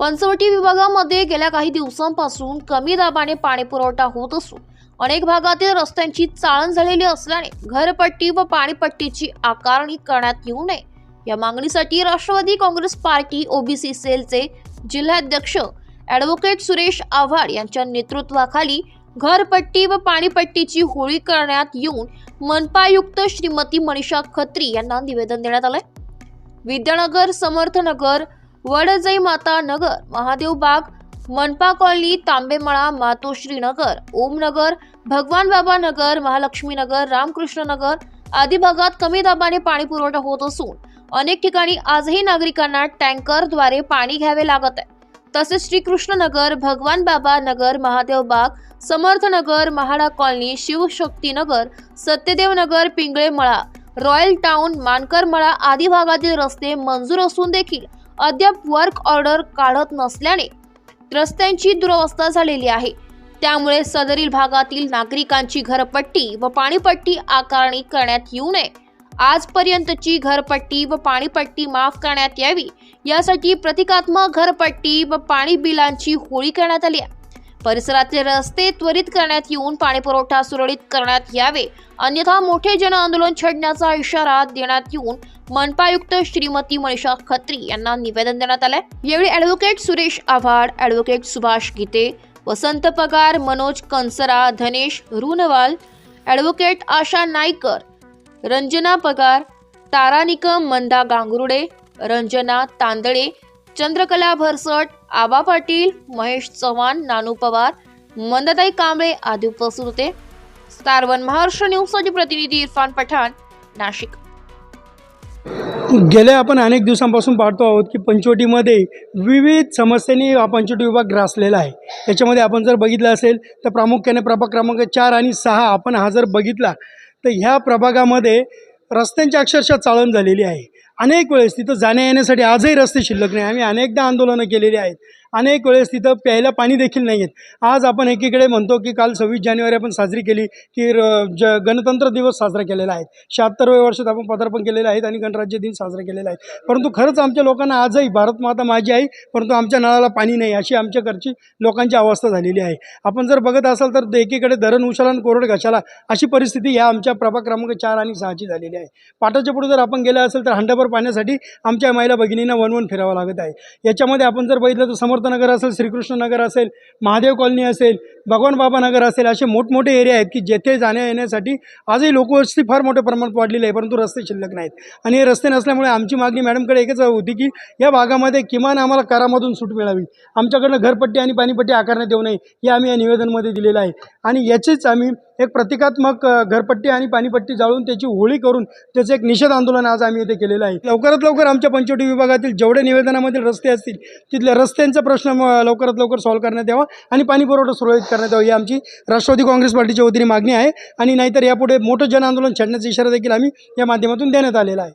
पंचवटी विभागामध्ये गेल्या काही दिवसांपासून कमी दाबाने पाणी पुरवठा होत असून अनेक भागातील रस्त्यांची चाळण झालेली असल्याने घरपट्टी व पाणीपट्टीची आकारणी करण्यात येऊ नये. या मागणीसाठी राष्ट्रवादी काँग्रेस पार्टी ओबीसी सेलचे जिल्हाध्यक्ष ॲडव्होकेट सुरेश आव्हाड यांच्या नेतृत्वाखाली घरपट्टी व पाणीपट्टीची होळी करण्यात येऊन मनपायुक्त श्रीमती मनीषा खत्री यांना निवेदन देण्यात आलंय. विद्यानगर समर्थनगर वडजई माता नगर महादेव बाग मनपा कॉलनी तांबेमळा मातोश्री नगर ओमनगर भगवान बाबा नगर महालक्ष्मी नगर रामकृष्ण नगर आदी भागात कमी दाबाने पाणी पुरवठा होत असून अनेक ठिकाणी आजही नागरिकांना टँकरद्वारे पाणी घ्यावे लागत आहे. तसेच श्रीकृष्णनगर भगवान Baba Nagar Mahadev Bagh Samarthnagar MHADA colony Shivshakti Nagar Satyadev Nagar Pingale Mala royal town मानकर मळा आदी भागातील रस्ते मंजूर असून देखील अद्याप वर्क ऑर्डर काढत नसल्याने रस्त्यांची दुरवस्था झालेली आहे. त्यामुळे सदरील भागातील नागरिकांची घरपट्टी व पाणीपट्टी आकारणी करण्यात येऊ नये. आजपर्यंतची घरपट्टी व पाणीपट्टी माफ करण्यात यावी यासाठी प्रतिकात्मक घरपट्टी व पाणी बिलांची होळी करण्यात आली आहे. परिसरातले रस्ते त्वरित करण्यात येऊन पाणीपुरवठा सुरळीत करण्यात यावे. अन्यथा मोठे जन आंदोलन छेडण्याचा इशारा देण्यात येऊन मनपायुक्त श्रीमती मनीषा खत्री यांना निवेदन देण्यात आलंय. यावेळी advocate Suresh Avhad advocate Subhash Gite Vasant Pagar Manoj Kansara Dhanesh Runwal advocate Asha Naikar Ranjana Pagar Tara Nikam मंदा गांगरुडे रंजना तांदळे चंद्रकला भरसट आबा पाटील महेश चव्हाण नानू पवार मंदताई कांबळे आदी उपस्थित होते. स्टारवन महाराष्ट्र न्यूजसाठी प्रतिनिधी इरफान पठाण नाशिक. गेल्या आपण अनेक दिवसांपासून पाहतो आहोत की पंचवटीमध्ये विविध समस्यांनी हा पंचवटी विभाग ग्रासलेला आहे. याच्यामध्ये आपण जर बघितलं असेल तर प्रामुख्याने प्रभाग क्रमांक चार आणि सहा आपण हा जर बघितला तर ह्या प्रभागामध्ये रस्त्यांची अक्षरशः चाळण झालेली आहे. अनेक वेळेस तिथं जाण्या येण्यासाठी आजही रस्ते शिल्लक नाही. आम्ही अनेकदा आंदोलनं केलेली आहेत. अनेक वेळेस तिथं प्यायला पाणी देखील नाही आहेत. आज आपण एकीकडे म्हणतो की काल सव्वीस जानेवारी आपण साजरी केली की र ज गणतंत्र दिवस साजरा केलेला आहे. शहात्तरव्या वर्षात आपण पदार्पण केलेलं आहेत आणि गणराज्य दिन साजरा केलेला आहे. परंतु खरंच आमच्या लोकांना आजही भारत माता माझी आई परंतु आमच्या नळाला पाणी नाही अशी आमच्या घरची लोकांची अवस्था झालेली आहे. आपण जर बघत असाल तर एकीकडे धरण उशाला आणि कोरड घशाला अशी परिस्थिती ह्या आमच्या प्रभाग क्रमांक चार आणि सहाची झालेली आहे. पाटाच्या पुढे जर आपण गेलं असेल तर हंडाभर पाण्यासाठी आमच्या महिला भगिनींना वनवन फिरावं लागत आहे. याच्यामध्ये आपण जर बघितलं तर समर्थनगर असेल श्रीकृष्णनगर असेल महादेव कॉलनी असेल भगवान बाबा नगर असेल असे मोठमोठे एरिया आहेत की जेथे जाण्या येण्यासाठी आजही लोकवस्ती फार मोठ्या प्रमाणात वाढलेली आहे परंतु रस्ते शिल्लक नाहीत. आणि हे रस्ते नसल्यामुळे आमची मागणी मॅडमकडे एकच होती की या भागामध्ये किमान आम्हाला करामधून सूट मिळावी. आमच्याकडनं घरपट्टी आणि पाणीपट्टी आकारण्यात देऊ नये हे आम्ही या निवेदनमध्ये दिलेलं आहे. आणि याचीच आम्ही एक प्रतिकात्मक घरपट्टी आणि पाणीपट्टी जाळून त्याची होळी करून त्याचं एक निषेध आंदोलन आज आम्ही इथे केलेलं आहे. लवकरात लवकर आमच्या पंचवटी विभागातील जेवढे निवेदनामधील रस्ते असतील तिथल्या रस्त्यांचा प्रश्न लवकरात लवकर सॉल्व्ह करण्यात यावा आणि पाणी पुरवठा सुरळीत करण्यात यावा. ही आमची राष्ट्रवादी काँग्रेस पार्टीच्या वतीने मागणी आहे. आणि नाहीतर यापुढे मोठं जन आंदोलन छेडण्याचा इशारा देखील आम्ही या माध्यमातून देण्यात आलेला आहे.